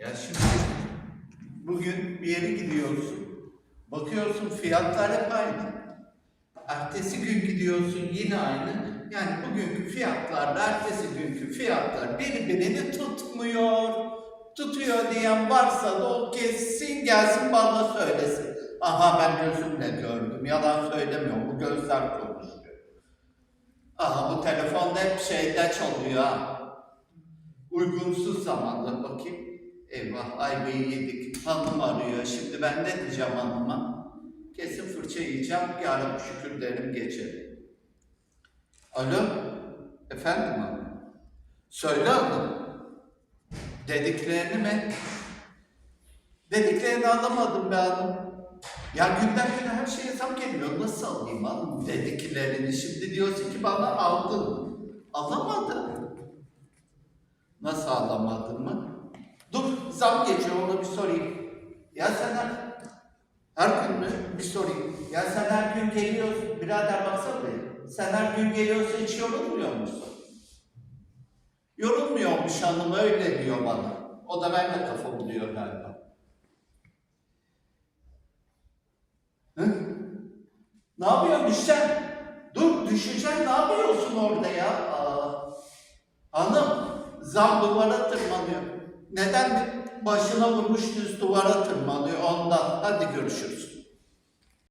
Ya şimdi bugün bir yere gidiyorsun. Bakıyorsun fiyatlar hep aynı. Ertesi gün gidiyorsun yine aynı. Yani bugünkü fiyatlarla ertesi günkü fiyatlar birbirini tutmuyor. Tutuyor diyen varsa da o kesin gelsin bana söylesin. Aha ben gözümle gördüm. Yalan söylemiyorum. Bu gözler konuşuyor. Aha bu telefonda hep şeyde çalıyor ha. Uygunsuz zamanda bakayım. Eyvah ayvayı yedik. Hanım arıyor. Şimdi ben ne diyeceğim hanıma? Kesin fırça yiyeceğim. Yarın şükür derim geçerim. Alo? Efendim abi? Söyle hanım. Dediklerini mi? Dediklerini alamadım be hanım. Ya günden güne her şeye zam geliyor. Nasıl alayım hanım dediklerini? Şimdi diyorsun ki bana aldın. Alamadın. Nasıl alamadın mı? Zam geçiyor ona bir sorayım. Ya sen her, her gün mü? Bir sorayım. Ya sen her gün geliyorsun. Birader baksana be. Sen her gün geliyorsun hiç yorulmuyor musun? Yorulmuyormuş hanım öyle diyor bana. O da benimle kafa buluyor galiba. Hı? Ne yapıyorsun düşeceksin? Dur düşeceksin ne yapıyorsun orada ya? Aa, hanım zam duvara tırmanıyor. Neden? Başına vurmuş düz duvara tırmanıyor ondan.